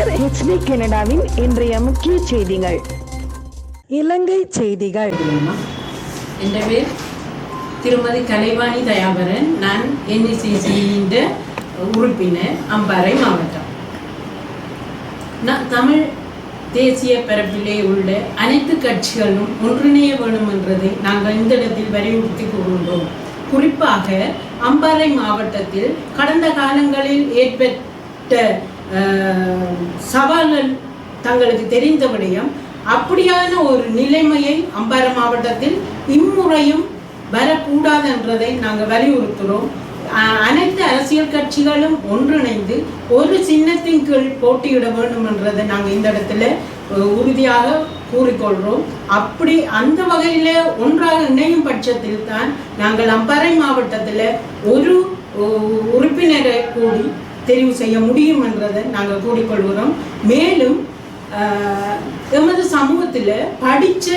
கலைஞர் HD கனடாவின் இன்றைய முக்கிய செய்திகள். இலங்கை செய்திகள். என் பேர் திருமதி கலைவாணி தயாபரன். நான் என்இசிசியின் உறுப்பினர் அம்பாறை மாவட்டம். நான் தமிழ் தேசிய பரப்பிலே உள்ள அனைத்து கட்சிகளும் ஒன்றிணைய வேண்டும் என்றதை நாங்கள் இந்த இடத்தில் வலியுறுத்தி கூறுகின்றோம் குறிப்பாக அம்பாறை மாவட்டத்தில் கடந்த காலங்களில் ஏற்பட்ட சவால்கள் தங்களுக்கு தெரிந்த விடயம் அப்படியான ஒரு நிலைமையை அம்பார மாவட்டத்தில் இம்முறையும் வரக்கூடாது என்றதை நாங்கள் வலியுறுத்துகிறோம். அனைத்து அரசியல் கட்சிகளும் ஒன்றிணைந்து ஒரு சின்னத்தின் கீழ் போட்டியிட வேண்டும் என்றதை நாங்கள் இந்த இடத்துல உறுதியாக கூறிக்கொள்கிறோம். அப்படி அந்த வகையில் ஒன்றாக இணையும் பட்சத்தில் தான் நாங்கள் அம்பாறை மாவட்டத்தில் ஒரு உறுப்பினரை கூடி தெரிவு செய்ய முடியும் என்றதை நாங்கள் கூறிக்கொள்கிறோம். மேலும் எமது சமூகத்தில் படித்த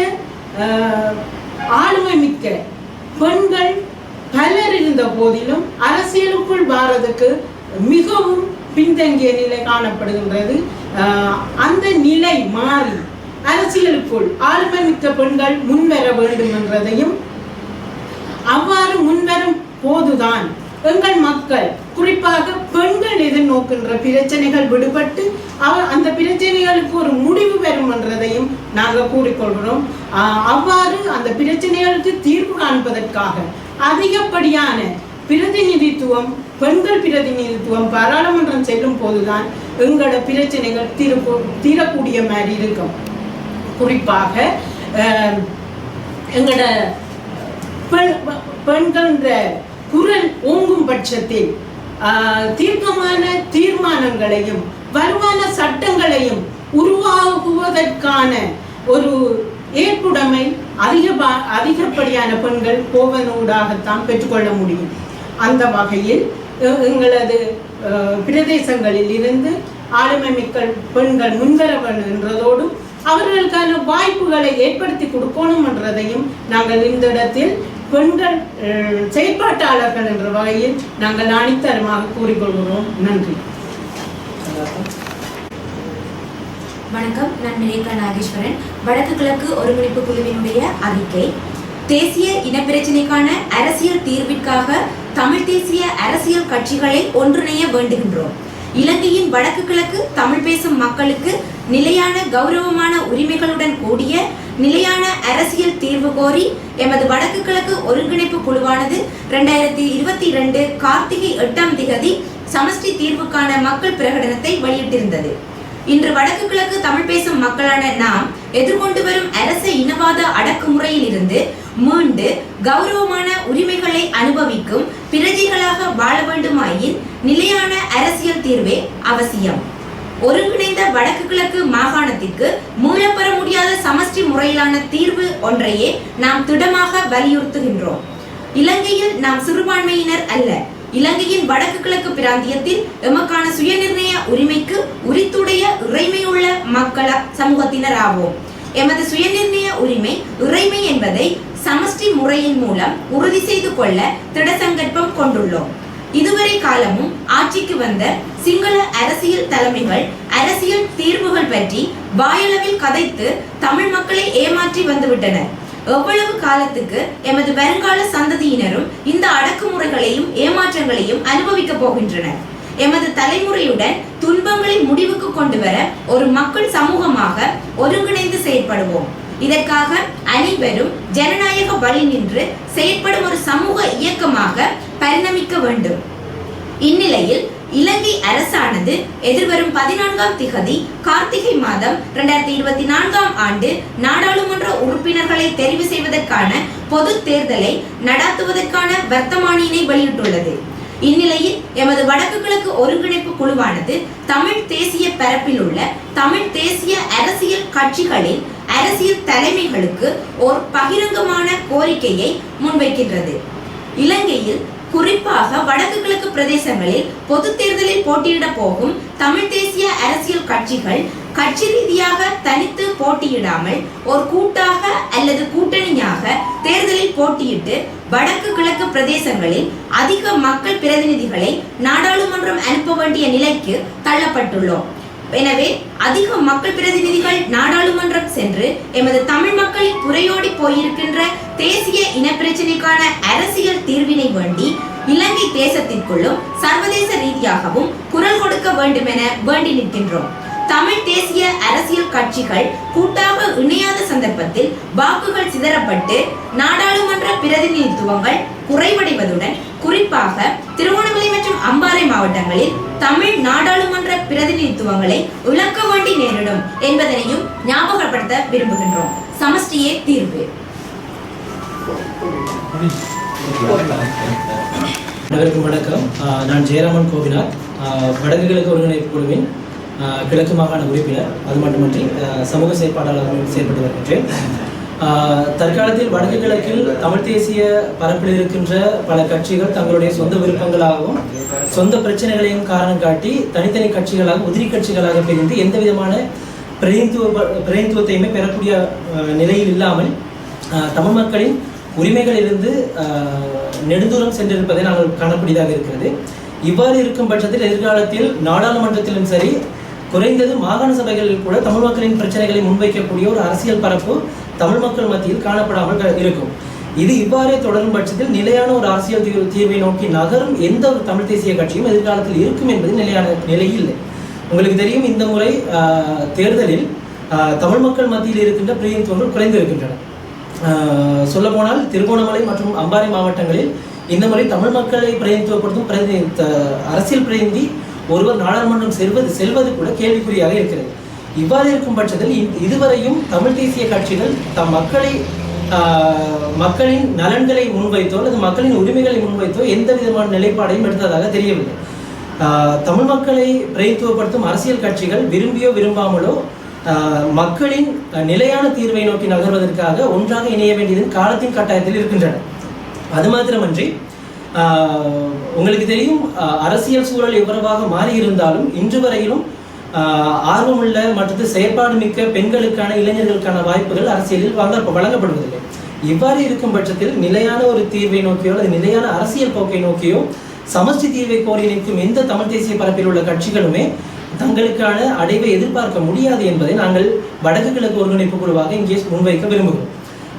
ஆளுமை மிக்க பெண்கள் பலர் இருந்த போதிலும் அரசியலுக்குள் வாரதுக்கு மிகவும் பின்தங்கிய நிலை காணப்படுகின்றது. அந்த நிலை மாறி அரசியலுக்குள் ஆளுமை மிக்க பெண்கள் முன்வர வேண்டும் என்றதையும் அவ்வாறு முன்வரும் போதுதான் எங்கள் மக்கள் குறிப்பாக பெண்கள் எதிர்நோக்கின்ற பிரச்சனைகள் விடுபட்டு அவ அந்த பிரச்சனைகளுக்கு ஒரு முடிவு பெறும் என்றதையும் நாங்கள் கூறிக்கொள்கிறோம். அவ்வாறு அந்த பிரச்சனைகளுக்கு தீர்வு காண்பதற்காக அதிகப்படியான பிரதிநிதித்துவம் பெண்கள் பிரதிநிதித்துவம் பாராளுமன்றம் செல்லும் போதுதான் எங்களோட பிரச்சனைகள் தீர தீரக்கூடிய மாதிரி இருக்கும். குறிப்பாக எங்களோட பெண் பெண்கள்ன்ற குரல் ஓங்கும் பட்சத்தில் தீர்க்கமான தீர்மானங்களையும் வலுவான சட்டங்களையும் உருவாகுவதற்கான ஒரு ஏற்புடைமை அதிக அதிகப்படியான பெண்கள் கோவனூடாகத்தான் பெற்றுக்கொள்ள முடியும். அந்த வகையில் எங்களது பிரதேசங்களில் இருந்து ஆளுமை மிக்க பெண்கள் முன்வர வேண்டும் என்றதோடும் அவர்களுக்கான வாய்ப்புகளை ஏற்படுத்தி கொடுக்கணும் என்றதையும் நாங்கள் இந்த இடத்தில் பெண்கள் செயற்பாட்டாளர்கள் என்ற வகையில் நாங்கள் அனைத்தரமாக கூறிக்கொள்கிறோம். நன்றி. வணக்கம் நான் ரேகா நாகேஸ்வரன். வடக்கு கிழக்கு ஒருங்கிணைப்பு குழுவினுடைய அறிக்கை. தேசிய இனப்பிரச்சினைக்கான அரசியல் தீர்விற்காக தமிழ் தேசிய அரசியல் கட்சிகளை ஒன்றிணைய வேண்டுகின்றோம். இலங்கையின் வடக்கு கிழக்கு தமிழ் பேசும் மக்களுக்கு நிலையான கௌரவமான உரிமைகளுடன் கூடிய நிலையான அரசியல் தீர்வு கோரி எமது வடக்கு கிழக்கு ஒருங்கிணைப்பு குழுவானது ரெண்டாயிரத்தி இருபத்தி இரண்டு கார்த்திகை எட்டாம் திகதி சமஷ்டி தீர்வுக்கான மக்கள் பிரகடனத்தை வெளியிட்டிருந்தது. இன்று வடக்கு கிழக்கு தமிழ் பேசும் மக்களான நாம் எதிர்கொண்டு வரும் அரச இனவாத அடக்குமுறையில் இருந்து மீண்டு கௌரவமான உரிமைகளை அனுபவிக்கும் பிரஜைகளாக வாழ வேண்டுமாயின் நிலையான அரசியல் தீர்வே அவசியம். ஒருங்கிணைந்த வடக்கு கிழக்கு மாகாணத்திற்கு மீளப்பெற முடியாத சமஷ்டி முறையிலான தீர்வு ஒன்றையே நாம் திடமாக வலியுறுத்துகின்றோம். இலங்கையில் நாம் சிறுபான்மையினர் அல்ல. இலங்கையின் வடக்கு கிழக்கு பிராந்தியத்தில் எமக்கான சுயநிர்ணய உரிமைக்கு உரித்துடைய இறைமையுள்ள மக்கள சமூகத்தினர் ஆவோம். எமது சுயநிர்ணய உரிமை இறைமை என்பதை சமஷ்டி முறையின் மூலம் உறுதி செய்து கொள்ள திடசங்கற்பம் கொண்டுள்ளோம். இதுவரை காலமும் ஆட்சிக்கு வந்த சிங்கள அரசியல் தலைமைகள் அரசியல் தீர்வுகள் பற்றி வாயளவில் கதைத்து தமிழ் மக்களை ஏமாற்றி வந்துவிட்டனர். எவ்வளவு காலத்துக்கு எமது வருங்கால சந்ததியினரும் இந்த அடக்குமுறைகளையும் ஏமாற்றங்களையும் அனுபவிக்கப் போகின்றனர். எமது தலைமுறையுடன் துன்பங்களை முடிவுக்கு கொண்டு வர ஒரு மக்கள் சமூகமாக ஒருங்கிணைந்து செயற்படுவோம். இதற்காக அனைவரும் ஜனநாயக வழி நின்று செயற்படும் ஒரு சமூக இயக்கமாக பரிணமிக்க வேண்டும். இந்நிலையில் இலங்கை அரசானது எதிர்வரும் பதினான்காம் திகதி கார்த்திகை மாதம் இரண்டாயிரத்தி இருபத்தி நான்காம் ஆண்டு நாடாளுமன்ற உறுப்பினர்களை தெரிவு செய்வதற்கான பொது தேர்தலை நடாத்துவதற்கான வர்த்தமானியினை வெளியிட்டுள்ளது. இந்நிலையில் எமது வடக்கு கிழக்கு ஒருங்கிணைப்பு குழுவானது தமிழ் தேசிய பரப்பில் உள்ள தமிழ் தேசிய அரசியல் கட்சிகளின் அரசியல் தலைமைகளுக்கு ஒரு பகிரங்கமான கோரிக்கையை முன்வைக்கின்றது. இலங்கையில் குறிப்பாக வடக்கு கிழக்கு பிரதேசங்களில் பொது தேர்தலில் போட்டியிட போகும் தமிழ் தேசிய அரசியல் கட்சிகள் கட்சி ரீதியாக தனித்து போட்டியிடாமல் ஒரு கூட்டாக அல்லது கூட்டணியாக தேர்தலில் போட்டியிட்டு வடக்கு கிழக்கு பிரதேசங்களில் அதிக மக்கள் பிரதிநிதிகளை நாடாளுமன்றம் அனுப்ப வேண்டிய நிலைக்கு தள்ளப்பட்டுள்ளோம். எனவே அதிக மக்கள் பிரதிநிதிகள் நாடாளுமன்றம் சென்று எமது தமிழ் மக்களின் புறையோடி போயிருக்கின்ற தேசிய இனப்பிரச்சினைக்கான அரசியல் தீர்வினை வேண்டி இலங்கை தேசத்திற்குள்ளும் சர்வதேச ரீதியாகவும் குரல் கொடுக்க வேண்டும் என வேண்டி நிற்கின்றோம். தமிழ் தேசிய அரசியல் கட்சிகள் கூட்டாக இணையாத சந்தர்ப்பத்தில் வாக்குகள் சிதறப்பட்டு நாடாளுமன்ற பிரதிநிதித்துவங்கள் குறைவடைவதுடன் குறிப்பாக திருவண்ணாமலை மற்றும் அம்பாறை மாவட்டங்களில் தமிழ் நாடாளுமன்ற பிரதிநிதித்துவங்களை இழக்க வேண்டி நேரிடும் என்பதனையும் ஞாபகப்படுத்த விரும்புகின்றோம். சமஷ்டியே தீர்வு. அனைவருக்கும் வணக்கம். நான் ஜெயராமன் கோபிநாத் வடக்கு கிழக்கு ஒருங்கிணைப்பு குழுவின் கிழக்கு மாகாண உறுப்பினர் அது மட்டுமின்றி சமூக செயற்பாட்டாளர்களும் செயல்பட்டு வருகின்றேன் ஆஹ் தற்காலத்தில் வடக்கு கிழக்கில் தமிழ் தேசிய பரப்பில் இருக்கின்ற பல கட்சிகள் தங்களுடைய சொந்த விருப்பங்களாகவும் சொந்த பிரச்சனைகளையும் காரணம் காட்டி தனித்தனி கட்சிகளாக உதிரி கட்சிகளாக பிரிந்து எந்த விதமான பிரதிநிதித்துவ பிரதிநிதித்துவத்தையுமே பெறக்கூடிய நிலையில் இல்லாமல் ஆஹ் தமிழ் மக்களின் உரிமைகளிலிருந்து ஆஹ், நெடுந்தூரம் சென்றிருப்பதை நாங்கள் காணக்கூடியதாக இருக்கிறது. இவ்வாறு இருக்கும் பட்சத்தில் எதிர்காலத்தில் நாடாளுமன்றத்திலும் சரி குறைந்தது மாகாண சபைகளில் கூட தமிழ் மக்களின் பிரச்சனைகளை முன்வைக்கக்கூடிய ஒரு அரசியல் பரப்பு தமிழ் மக்கள் மத்தியில் காணப்படாமல் இருக்கும். இது இவ்வாறே தொடரும் பட்சத்தில் நிலையான ஒரு அரசியல் தீர்வு தீர்வை நோக்கி நகரும் எந்த ஒரு தமிழ் தேசிய கட்சியும் எதிர்காலத்தில் இருக்கும் என்பது நிலையான நிலை இல்லை. உங்களுக்கு தெரியும் இந்த முறை ஆஹ், தேர்தலில் தமிழ் மக்கள் மத்தியில் இருக்கின்ற பிரதிநிதித்துவங்கள் குறைந்திருக்கின்றன ஆஹ் சொல்லப்போனால் திருகோணமலை மற்றும் அம்பாறை மாவட்டங்களில் இந்த முறை தமிழ் மக்களை பிரதிநிதித்துவப்படுத்தும் பிரதிநிதி அரசியல் பிரதிநிதி ஒருவர் நாடாளுமன்றம் செல்வது செல்வது கூட கேள்விக்குறியாக இருக்கிறது. இவ்வாறு இருக்கும் பட்சத்தில் இதுவரையும் தமிழ் தேசிய கட்சிகள் தம் மக்களை மக்களின் நலன்களை முன்வைத்தோ அல்லது மக்களின் உரிமைகளை முன்வைத்தோ எந்த விதமான நிலைப்பாடையும் எடுத்ததாக தெரியவில்லை. தமிழ் மக்களை பிரதித்துவப்படுத்தும் அரசியல் கட்சிகள் விரும்பியோ விரும்பாமலோ மக்களின் நிலையான தீர்வை நோக்கி நகர்வதற்காக ஒன்றாக இணைய வேண்டியதன் காலத்தின் கட்டாயத்தில் இருக்கின்றன. அது மாத்திரமன்றி உங்களுக்கு தெரியும் அரசியல் சூழல் எவ்வளவாக மாறியிருந்தாலும் இன்று வரையிலும் ஆர்வமுள்ள மற்றும் செயற்பாடு மிக்க பெண்களுக்கான இளைஞர்களுக்கான வாய்ப்புகள் அரசியலில் வழங்க வழங்கப்படுவதில்லை. இவ்வாறு இருக்கும் பட்சத்தில் நிலையான ஒரு தீர்வை நோக்கியோ அல்லது நிலையான அரசியல் போக்கை நோக்கியோ சமஷ்டி தீர்வை கோரி நிற்கும் எந்த தமிழ் தேசிய பரப்பில் உள்ள கட்சிகளுமே தங்களுக்கான அடைவை எதிர்பார்க்க முடியாது என்பதை நாங்கள் வடக்கு கிழக்கு ஒருங்கிணைப்பு குழுவாக இங்கே முன்வைக்க விரும்புகிறோம்.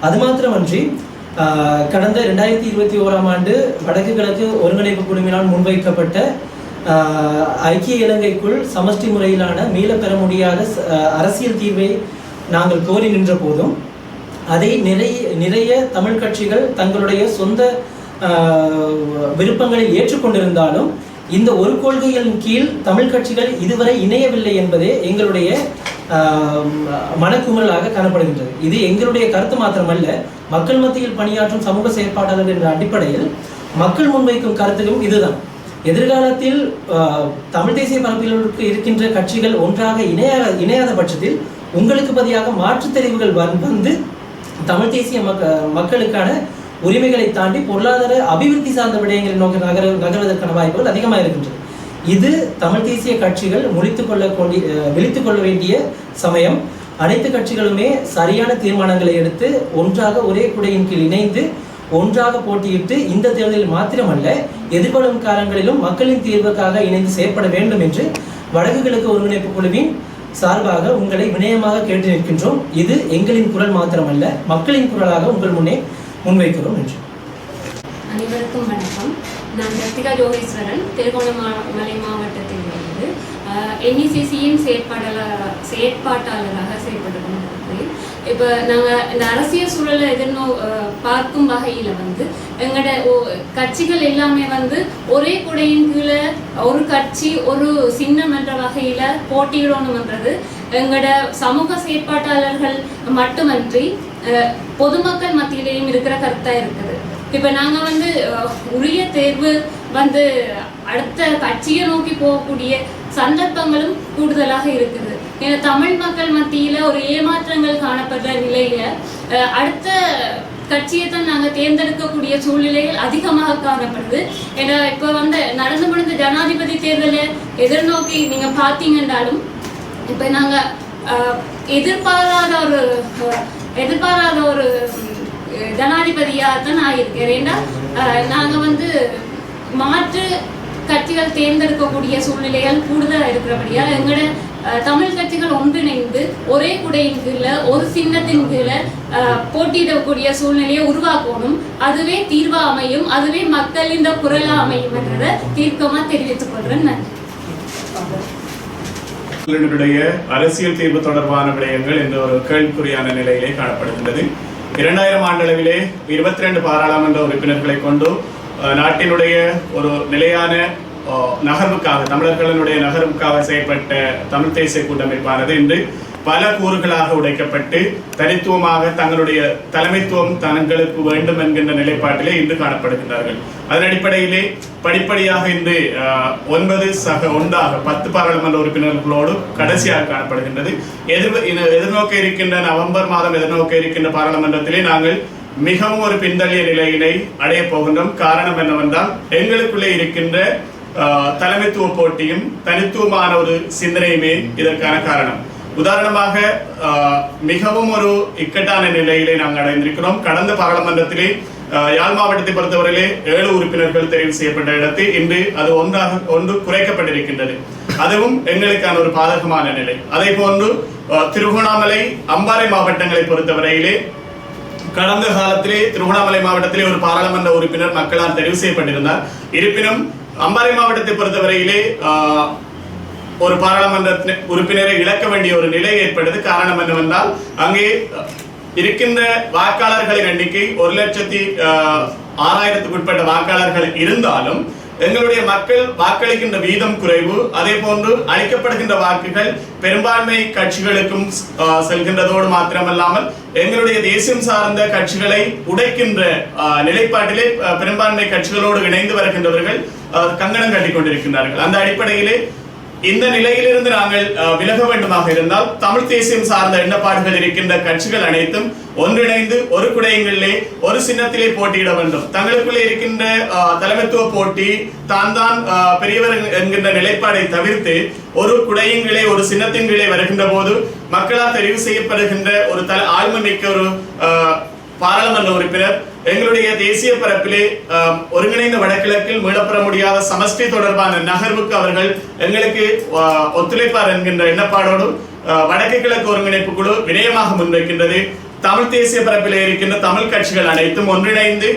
அது மாத்திரமன்றி கடந்த ரெண்டாயிரத்தி இருபத்தி ஓராம் ஆண்டு வடக்கு கிழக்கு ஒருங்கிணைப்பு குழுவினால் முன்வைக்கப்பட்ட ஐக்கிய இலங்கைக்குள் சமஷ்டி முறையிலான மீளப்பெற முடியாத அரசியல் தீர்வை நாங்கள் கோரி நின்ற போதும் அதை நிறைய நிறைய தமிழ் கட்சிகள் தங்களுடைய சொந்த விருப்பங்களை விருப்பங்களில் ஏற்றுக்கொண்டிருந்தாலும் இந்த ஒரு கொள்கையின் கீழ் தமிழ் கட்சிகள் இதுவரை இணையவில்லை என்பதே எங்களுடைய மனக்குமுறலாக காணப்படுகின்றது. இது எங்களுடைய கருத்து மாத்திரமல்ல மக்கள் மத்தியில் பணியாற்றும் சமூக செயற்பாட்டாளர் என்ற அடிப்படையில் மக்கள் முன்வைக்கும் கருத்துக்கும் இதுதான். எதிர்காலத்தில் தமிழ் தேசிய பரப்பிலுக்கு இருக்கின்ற கட்சிகள் ஒன்றாக இணையாக இணையாத பட்சத்தில் உங்களுக்கு பதிலாக மாற்றுத் தெரிவுகள் வந்து தமிழ் தேசிய மக்க மக்களுக்கான உரிமைகளை தாண்டி பொருளாதார அபிவிருத்தி சார்ந்த விடயங்களை நோக்கி நகர நகர்வதற்கான வாய்ப்புகள் அதிகமாக இருக்கின்றது இது தமிழ் தேசிய கட்சிகள் முழித்துக் கொள்ள கொண்டி விழித்துக் கொள்ள வேண்டிய சமயம். அனைத்து கட்சிகளுமே சரியான தீர்மானங்களை எடுத்து ஒன்றாக ஒரே குடையின் கீழ் இணைந்து ஒன்றாக போட்டியிட்டு இந்த தேர்தலில் மாத்திரமல்ல எதிர்வரும் காலங்களிலும் மக்களின் தீர்வுக்காக இணைந்து செயற்பட வேண்டும் என்று வடக்கு கிழக்கு ஒருங்கிணைப்பு குழுவின் சார்பாக உங்களை வினயமாக கேட்டு நிற்கின்றோம். இது எங்களின் குரல் மாத்திரமல்ல மக்களின் குரலாக உங்கள் முன்னே முன்வைக்கிறோம் என்று. அனைவருக்கும் வணக்கம். நான் சக்திகா ஜோகேஸ்வரன் திருகோணமலை மாவட்டத்திலிருந்து என்இசிசியின் செயற்பாடலாக செயற்பாட்டாளராக செயல்பட்டு கொண்டிருக்கிறேன். இப்போ நாங்கள் இந்த அரசியல் சூழலை எதிர்நோ பார்க்கும் வகையில் வந்து எங்களோட கட்சிகள் எல்லாமே வந்து ஒரே குடையின் கீழே ஒரு கட்சி ஒரு சின்னம் என்ற வகையில் போட்டியிடணுன்றது எங்களோட சமூக செயற்பாட்டாளர்கள் மட்டுமன்றி பொதுமக்கள் மத்தியிலேயும் இருக்கிற கருத்தாக இருக்குது. இப்போ நாங்கள் வந்து உரிய தேர்வு வந்து அடுத்த கட்சியை நோக்கி போகக்கூடிய சந்தர்ப்பங்களும் கூடுதலாக இருக்குது. ஏன்னா தமிழ் மக்கள் மத்தியில் ஒரு ஏமாற்றங்கள் காணப்படுற நிலையில அடுத்த கட்சியை தான் நாங்கள் தேர்ந்தெடுக்கக்கூடிய சூழ்நிலைகள் அதிகமாக காணப்படுது. ஏன்னா இப்போ வந்து நடந்து முடிந்த ஜனாதிபதி தேர்தலை எதிர்நோக்கி நீங்கள் பார்த்தீங்கன்னாலும் இப்போ நாங்கள் எதிர்பாராத ஒரு எதிர்பாராத ஒரு ஜனாதிபதியாக தான் நான் இருக்கிறேன் ஏன்னா நாங்கள் நாங்க வந்து மாற்று கட்சிகள் தேர்ந்தெடுக்கக்கூடிய சூழ்நிலைகள் கூடுதலாக இருக்கிறபடியால் எங்களோட அஹ், தமிழ் கட்சிகள் ஒன்றிணைந்து ஒரே குடையின் கீழே ஒரு சின்னத்தின் கீழே போட்டியிடக்கூடிய சூழ்நிலையை உருவாக்கணும். அதுவே தீர்வா அமையும் அதுவே மக்களின் குரலா அமையும் என்றதை தீர்க்கமா தெரிவித்துக் கொள்றேன். நன்றி. அரசியல் தீர்வு தொடர்பான விடயங்கள் என்ற ஒரு கேள்விக்குறியான நிலையிலே காணப்படுகின்றது. இரண்டாயிரம் ஆண்டளவிலே இருபத்தி ரெண்டு பாராளுமன்ற உறுப்பினர்களை கொண்டு அஹ், நாட்டினுடைய ஒரு நிலையான அஹ், நகர்வுக்காக தமிழர்களினுடைய நகர்வுக்காக செயல்பட்ட தமிழ் தேசிய கூட்டமைப்பானது இன்று பல கூறுகளாக உடைக்கப்பட்டு தனித்துவமாக தங்களுடைய தலைமைத்துவம் தங்களுக்கு வேண்டும் என்கின்ற நிலைப்பாட்டிலே இன்று காணப்படுகின்றார்கள். அதன் அடிப்படையிலே படிப்படியாக இன்று ஒன்பது சக ஒன்றாக பத்து பாராளுமன்ற உறுப்பினர்களோடு கடைசியாக காணப்படுகின்றது. எதிர் எதிர்நோக்க இருக்கின்ற நவம்பர் மாதம் எதிர்நோக்க இருக்கின்ற பாராளுமன்றத்திலே நாங்கள் மிகவும் ஒரு பின்தள்ளிய நிலையினை அடைய போகின்றோம். காரணம் என்னவென்றால் எங்களுக்குள்ளே இருக்கின்ற தலைமைத்துவ போட்டியும் தனித்துவமான ஒரு சிந்தனையுமே இதற்கான காரணம். உதாரணமாக மிகவும் ஒரு இக்கட்டான நிலையிலே நாங்கள் அடைந்திருக்கிறோம். கடந்த பாராளுமன்றத்திலே யாழ் மாவட்டத்தை பொறுத்தவரையிலே ஏழு உறுப்பினர்கள் தெரிவு செய்யப்பட்ட இடத்தில் இன்று அது ஒன்றாக ஒன்று குறைக்கப்பட்டிருக்கின்றது. அதுவும் எங்களுக்கான ஒரு பாதகமான நிலை. அதே போன்று திருகோணாமலை அம்பாறை மாவட்டங்களை பொறுத்தவரையிலே கடந்த காலத்திலே திருவண்ணாமலை மாவட்டத்திலே ஒரு பாராளுமன்ற உறுப்பினர் மக்களால் தெரிவு செய்யப்பட்டிருந்தார். இருப்பினும் அம்பாறை மாவட்டத்தை பொறுத்தவரையிலே ஒரு பாராளுமன்ற உறுப்பினரை இழக்க வேண்டிய ஒரு நிலை ஏற்பட்டது காரணம் என்னவென்றால் அங்கே இருக்கின்ற வாக்காளர்களின் எண்ணிக்கை ஒரு லட்சத்தி ஆஹ், ஆறாயிரத்துக்கு உட்பட்ட வாக்காளர்கள் இருந்தாலும் எங்களுடைய மக்கள் வாக்களிக்கின்ற வீதம் குறைவு அதே போன்று அளிக்கப்படுகின்ற வாக்குகள் பெரும்பான்மை கட்சிகளுக்கும் செல்கின்றதோடு மாத்திரமல்லாமல் எங்களுடைய தேசியம் சார்ந்த கட்சிகளை உடைக்கின்ற நிலைப்பாட்டிலே பெரும்பான்மை கட்சிகளோடு இணைந்து வருகின்றவர்கள் கங்கணம் கட்டிக் கொண்டிருக்கின்றார்கள் அந்த அடிப்படையிலே இந்த நிலையிலிருந்து நாங்கள் அஹ், விலக வேண்டுமாக இருந்தால் தமிழ் தேசியம் சார்ந்த எண்ணப்பாடுகள் இருக்கின்ற கட்சிகள் அனைத்தும் ஒன்றிணைந்து ஒரு குடையங்களிலே ஒரு சின்னத்திலே போட்டியிட வேண்டும். தங்களுக்குள்ளே இருக்கின்ற அஹ், தலைமைத்துவ போட்டி தான் தான் பெரியவர் என்கின்ற நிலைப்பாடை தவிர்த்து ஒரு குடையங்களே ஒரு சின்னத்தின் கீழே வருகின்ற போது மக்களால் தெரிவு செய்யப்படுகின்ற ஒரு தல ஆழ்மை மிக்க ஒரு அஹ், பாராளுமன்ற உறுப்பினர் எங்களுடைய தேசிய பரப்பிலே ஒருங்கிணைந்த வடகிழக்கில் மீளப்பெற முடியாத சமஷ்டி தொடர்பான நகர்வுக்கு அவர்கள் எங்களுக்கு ஒத்துழைப்பார் என்கின்ற எண்ணப்பாடோடு வடக்கு கிழக்கு ஒருங்கிணைப்பு குழு வினயமாக முன்வைக்கின்றது. தமிழ் தேசிய பரப்பிலே இருக்கின்ற தமிழ் கட்சிகள் அனைத்தும் ஒன்றிணைந்து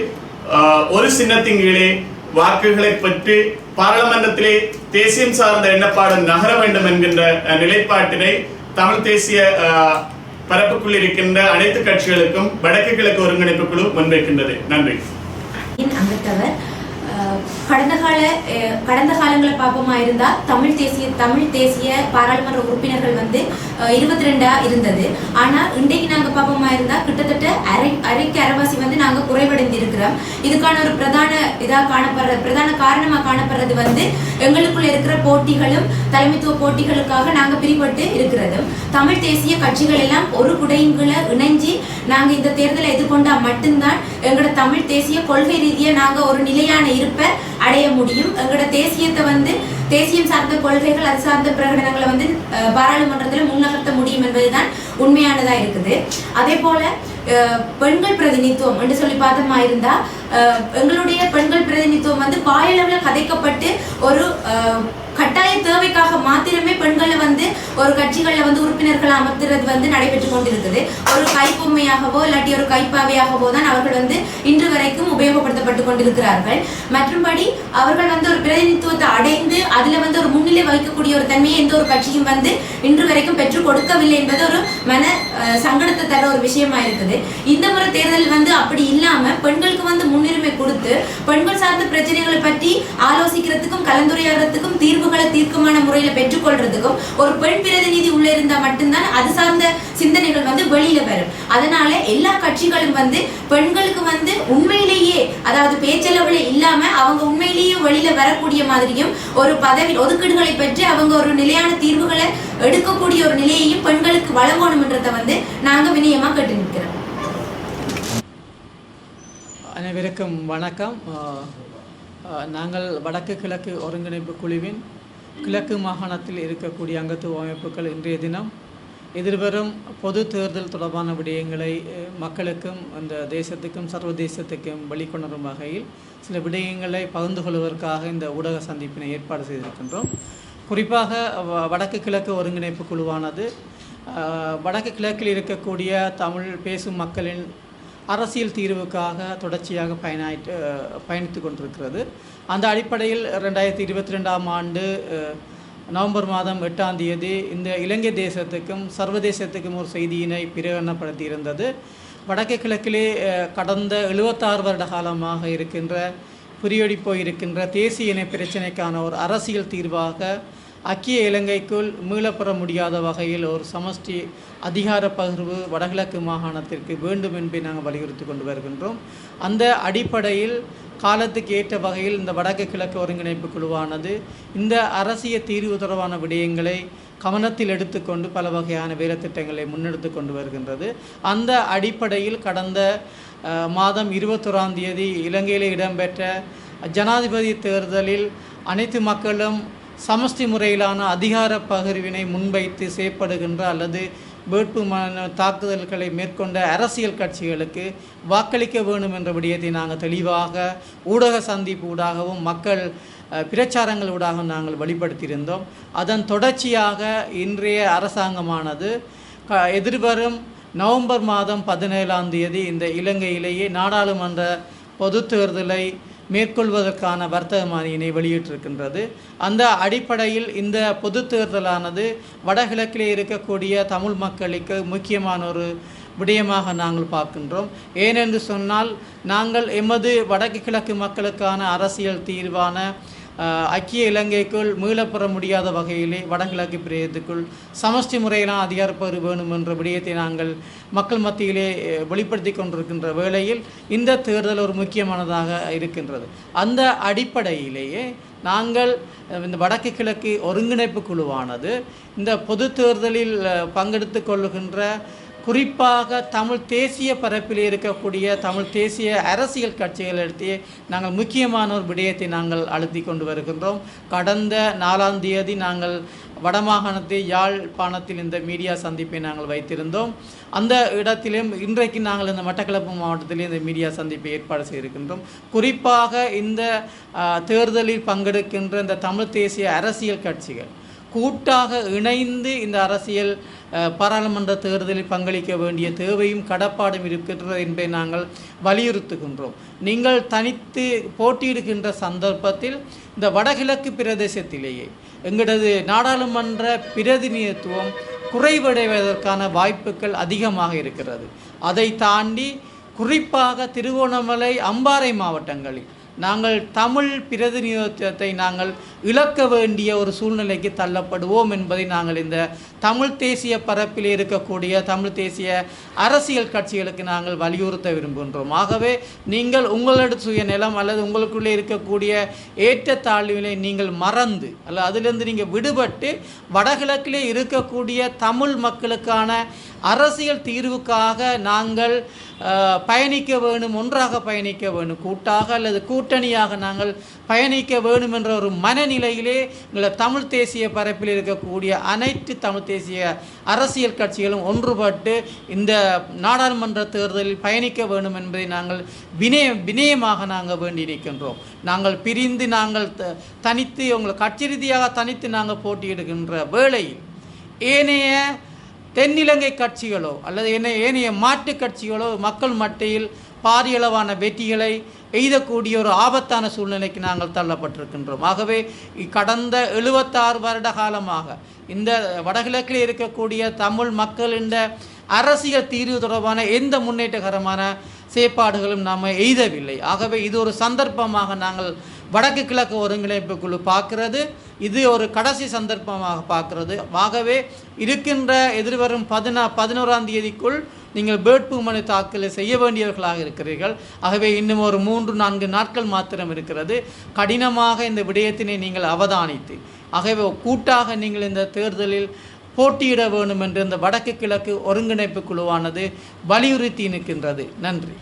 ஒரு சின்னத்தின் கீழே வாக்குகளை பெற்று பாராளுமன்றத்திலே தேசியம் சார்ந்த எண்ணப்பாடு நகர வேண்டும் என்கின்ற நிலைப்பாட்டினை தமிழ் தேசிய பரப்புக்குள் இருக்கின்ற அனைத்து கட்சிகளுக்கும் வடக்கு கிழக்கு ஒருங்கிணைப்பு குழு முன்வைக்கின்றது. நன்றி. அங்கத்தவர் கடந்த கால கடந்த காலங்களை பார்ப்போமா இருந்தால் தமிழ் தேசிய தமிழ் தேசிய பாராளுமன்ற உறுப்பினர்கள் வந்து இருபத்தி ரெண்டா இருந்தது. ஆனால் இன்றைக்கு நாங்கள் பார்ப்போமா இருந்தால் கிட்டத்தட்ட அரை அரைக்கு அரைவாசி வந்து நாங்கள் குறைவடைந்து இருக்கிறோம் இதுக்கான ஒரு பிரதான இதாக காணப்படுற பிரதான காரணமாக காணப்படுறது வந்து எங்களுக்குள்ள இருக்கிற போட்டிகளும் தலைமைத்துவ போட்டிகளுக்காக நாங்கள் பிரிபட்டு இருக்கிறதும். தமிழ் தேசிய கட்சிகள் எல்லாம் ஒரு குடையுங்குள்ள இணைஞ்சு நாங்கள் இந்த தேர்தலை எதிர்கொண்டால் மட்டும்தான் எங்களோட தமிழ் தேசிய கொள்கை ரீதியாக நாங்கள் ஒரு நிலையான இரு இருப்பை அடைய முடியும். எங்களோட தேசியத்தை வந்து தேசியம் சார்ந்த கொள்கைகள் அது சார்ந்த பிரகடனங்களை வந்து பாராளுமன்றத்தில் முன்னகர்த்த முடியும் என்பதுதான் உண்மையானதா இருக்குது. அதே போல அஹ், பெண்கள் பிரதிநிதித்துவம் என்று சொல்லி பார்த்தோமா இருந்தா அஹ், எங்களுடைய பெண்கள் பிரதிநிதித்துவம் வந்து பாயளவில் கதைக்கப்பட்டு ஒரு அஹ், கட்டாய தேவைக்காக மாத்திரமே பெண்களை வந்து ஒரு கட்சிகளில் வந்து உறுப்பினர்களை அமர்த்துறது வந்து நடைபெற்று கொண்டிருக்குது. ஒரு கைப்பொம்மையாகவோ இல்லாட்டி ஒரு கைப்பாவையாகவோ தான் அவர்கள் வந்து இன்று வரைக்கும் உபயோகப்படுத்தப்பட்டு கொண்டிருக்கிறார்கள். மற்றும்படி அவர்கள் வந்து ஒரு பிரதிநிதித்துவத்தை அடைந்து அதுல வந்து ஒரு முன்னிலை வகிக்கக்கூடிய ஒரு தன்மையை எந்த ஒரு கட்சியும் வந்து இன்று வரைக்கும் பெற்றுக் கொடுக்கவில்லை என்பது ஒரு மன அஹ், சங்கடத்தை தர ஒரு விஷயமா இருக்குது. இந்த முறை தேர்தல் வந்து அப்படி இல்லாம பெண்களுக்கு வந்து முன்னுரிமை கொடுத்து பெண்கள் சார்ந்த பிரச்சனைகளை பற்றி ஆலோசிக்கிறதுக்கும் கலந்துரையாடுறதுக்கும் தீர்வு தீர்க்கமான முறையில பெற்றுக்கொள்றதுக்கும் ஒரு பெண் பிரதிநிதி உள்ள இருந்தா மட்டும்தான் அது சார்ந்த சிந்தனைகள் வந்து வெளியில வரும். அதனால எல்லா கட்சிகளும் வந்து பெண்களுக்கு வந்து உண்மையிலேயே அதாவது பேச்சளவுல இல்லாம அவங்க உண்மையிலேயே வெளியில வரக்கூடிய மாதிரியும் ஒரு பதவி ஒதுக்கீடுகளை பெற்று அவங்க ஒரு நிலையான தீர்வுகளை எடுக்கக்கூடிய ஒரு நிலையையும் பெண்களுக்கு வழங்கணும்ன்றதை வந்து நாங்க வினயமா கேட்டு நிற்கிறோம். அனைவருக்கும் வணக்கம். நாங்கள் வடக்கு கிழக்கு ஒருங்கிணைப்பு குழுவின் கிழக்கு மாகாணத்தில் இருக்கக்கூடிய அங்கத்துவ அமைப்புகள் இன்றைய தினம் எதிர்வரும் பொது தேர்தல் தொடர்பான விடயங்களை மக்களுக்கும் அந்த தேசத்துக்கும் சர்வதேசத்துக்கும் வெளிக்கொணரும் வகையில் சில விடயங்களை பகிர்ந்து கொள்வதற்காக இந்த ஊடக சந்திப்பினை ஏற்பாடு செய்திருக்கின்றோம். குறிப்பாக வ- வடக்கு கிழக்கு ஒருங்கிணைப்பு குழுவானது வடக்கு கிழக்கில் இருக்கக்கூடிய தமிழ் பேசும் மக்களின் அரசியல் தீர்வுக்காக தொடர்ச்சியாக பயனாயிட்டு பயணித்து கொண்டிருக்கிறது. அந்த அடிப்படையில் ரெண்டாயிரத்தி இருபத்தி ரெண்டாம் ஆண்டு நவம்பர் மாதம் எட்டாம் தேதி இந்த இலங்கை தேசத்துக்கும் சர்வதேசத்துக்கும் ஒரு செய்தியினை பிரகடனப்படுத்தியிருந்தது. வடக்கு கிழக்கிலே கடந்த எழுபத்தாறு வருட காலமாக இருக்கின்ற புரியடி போயிருக்கின்ற தேசிய இன பிரச்சினைக்கான ஒரு அரசியல் தீர்வாக அக்கிய இலங்கைக்குள் மீளப்பெற முடியாத வகையில் ஒரு சமஷ்டி அதிகார பகிர்வு வடகிழக்கு மாகாணத்திற்கு வேண்டும் என்பதை நாங்கள் வலியுறுத்தி கொண்டு வருகின்றோம். அந்த அடிப்படையில் காலத்துக்கு ஏற்ற வகையில் இந்த வடக்கு கிழக்கு ஒருங்கிணைப்பு குழுவானது இந்த அரசியல் தீர்வு தொடர்பான விடயங்களை கவனத்தில் எடுத்துக்கொண்டு பல வகையான வேலைத்திட்டங்களை முன்னெடுத்து கொண்டு வருகின்றது. அந்த அடிப்படையில் கடந்த மாதம் இருபத்தொராம் தேதி இலங்கையில் இடம்பெற்ற ஜனாதிபதி தேர்தலில் அனைத்து மக்களும் சமஷ்டி முறையிலான அதிகார பகிர்வினை முன்வைத்து செய்யப்படுகின்ற அல்லது வேட்புமனு தாக்குதல்களை மேற்கொண்ட அரசியல் கட்சிகளுக்கு வாக்களிக்க வேண்டும் என்ற விடயத்தை நாங்கள் தெளிவாக ஊடக சந்திப்பு ஊடாகவும் மக்கள் பிரச்சாரங்கள் ஊடாகவும் நாங்கள் வெளிப்படுத்தியிருந்தோம் அதன் தொடர்ச்சியாக இன்றைய அரசாங்கமானது க எதிர்வரும் நவம்பர் மாதம் பதினேழாம் தேதி இந்த இலங்கையிலேயே நாடாளுமன்ற பொது தேர்தலை மேற்கொள்வதற்கான வர்த்தகமானியினை வெளியிட்டிருக்கின்றது. அந்த அடிப்படையில் இந்த பொது தேர்தலானது வடகிழக்கிலே இருக்கக்கூடிய தமிழ் மக்களுக்கு முக்கியமான ஒரு விடயமாக நாங்கள் பார்க்கின்றோம். ஏனென்று சொன்னால் நாங்கள் எமது வடக்கு கிழக்கு மக்களுக்கான அரசியல் தீர்வான ஐக்கிய இலங்கைக்குள் மீளப்பெற முடியாத வகையிலே வடகிழக்கு பிரியத்துக்குள் சமஷ்டி முறையிலாம் அதிகாரப்பெறு வேணும் என்ற விடயத்தை நாங்கள் மக்கள் மத்தியிலே வெளிப்படுத்தி கொண்டிருக்கின்ற வேளையில் இந்த தேர்தல் ஒரு முக்கியமானதாக இருக்கின்றது. அந்த அடிப்படையிலேயே நாங்கள் இந்த வடக்கு கிழக்கு ஒருங்கிணைப்பு குழுவானது இந்த பொது தேர்தலில் பங்கெடுத்து கொள்ளுகின்ற குறிப்பாக தமிழ் தேசிய பரப்பில் இருக்கக்கூடிய தமிழ் தேசிய அரசியல் கட்சிகள் எடுத்து நாங்கள் முக்கியமான ஒரு விடயத்தை நாங்கள் அழுத்தி கொண்டு வருகின்றோம். கடந்த நாலாம் தேதி நாங்கள் வடமாகாணத்தை யாழ்ப்பாணத்தில் இந்த மீடியா சந்திப்பை நாங்கள் வைத்திருந்தோம். அந்த இடத்திலும் இன்றைக்கு நாங்கள் இந்த மட்டக்களப்பு மாவட்டத்திலே இந்த மீடியா சந்திப்பை ஏற்பாடு செய்திருக்கின்றோம். குறிப்பாக இந்த தேர்தலில் பங்கெடுக்கின்ற இந்த தமிழ் தேசிய அரசியல் கட்சிகள் கூட்டாக இணைந்து இந்த அரசியல் பாராளுமன்ற தேர்தலில் பங்களிக்க வேண்டிய தேவையும் கடப்பாடும் இருக்கின்றது என்பதை நாங்கள் வலியுறுத்துகின்றோம். நீங்கள் தனித்து போட்டியிடுகின்ற சந்தர்ப்பத்தில் இந்த வடகிழக்கு பிரதேசத்திலேயே எங்களது நாடாளுமன்ற பிரதிநிதித்துவம் குறைவடைவதற்கான வாய்ப்புகள் அதிகமாக இருக்கிறது. அதை தாண்டி குறிப்பாக திருகோணமலை அம்பாறை மாவட்டங்களில் நாங்கள் தமிழ் பிரதிநிதித்துவத்தை நாங்கள் இழக்க வேண்டிய ஒரு சூழ்நிலைக்கு தள்ளப்படுவோம் என்பதை நாங்கள் இந்த தமிழ் தேசிய பரப்பில் இருக்கக்கூடிய தமிழ் தேசிய அரசியல் கட்சிகளுக்கு நாங்கள் வலியுறுத்த விரும்புகின்றோம். ஆகவே நீங்கள் உங்களோட சுயநலம் அல்லது உங்களுக்குள்ளே இருக்கக்கூடிய ஏற்றத்தாழ்வுகளை நீங்கள் மறந்து அல்ல அதிலிருந்து நீங்கள் விடுபட்டு வடகிழக்கிலே இருக்கக்கூடிய தமிழ் மக்களுக்கான அரசியல் தீர்வுக்காக நாங்கள் பயணிக்க வேணும் ஒன்றாக பயணிக்க வேணும். கூட்டாக அல்லது கூட்டணியாக நாங்கள் பயணிக்க வேணும் என்ற ஒரு மனநிலையிலே எங்களை தமிழ் தேசிய பரப்பில் இருக்கக்கூடிய அனைத்து தமிழ் தேசிய அரசியல் கட்சிகளும் ஒன்றுபட்டு இந்த நாடாளுமன்ற தேர்தலில் பயணிக்க வேண்டும் என்பதை நாங்கள் வினய வினயமாக நாங்கள் வேண்டி நிற்கின்றோம். நாங்கள் பிரிந்து நாங்கள் த- தனித்து உங்களை கட்சி ரீதியாக தனித்து நாங்கள் போட்டியிடுகின்ற வேளையில் ஏனைய தென்னிலங்கை கட்சிகளோ அல்லது என்ன ஏனைய மாற்று கட்சிகளோ மக்கள் மத்தியில் பாரியளவான வெற்றிகளை எய்தக்கூடிய ஒரு ஆபத்தான சூழ்நிலைக்கு நாங்கள் தள்ளப்பட்டிருக்கின்றோம். ஆகவே கடந்த எழுபத்தாறு வருட காலமாக இந்த வடகிழக்கில் இருக்கக்கூடிய தமிழ் மக்களின் அரசியல் தீர்வு தொடர்பான எந்த முன்னேற்றகரமான செயற்பாடுகளும் நாம் எய்தவில்லை. ஆகவே இது ஒரு சந்தர்ப்பமாக நாங்கள் வடக்கு கிழக்கு ஒருங்கிணைப்பு குழு பார்க்கிறது. இது ஒரு கடைசி சந்தர்ப்பமாக பார்க்கிறது. ஆகவே இருக்கின்ற எதிர்வரும் பதினா பதினோராம் தேதிக்குள் நீங்கள் வேட்பு மனு தாக்கல் செய்ய வேண்டியவர்களாக இருக்கிறீர்கள். ஆகவே இன்னும் ஒரு மூன்று நான்கு நாட்கள் மாத்திரம் இருக்கிறது. கடினமாக இந்த விடயத்தினை நீங்கள் அவதானித்து ஆகவே கூட்டாக நீங்கள் இந்த தேர்தலில் போட்டியிட வேண்டும் என்று இந்த வடக்கு கிழக்கு ஒருங்கிணைப்பு குழுவானது வலியுறுத்தி நிற்கின்றது. நன்றி.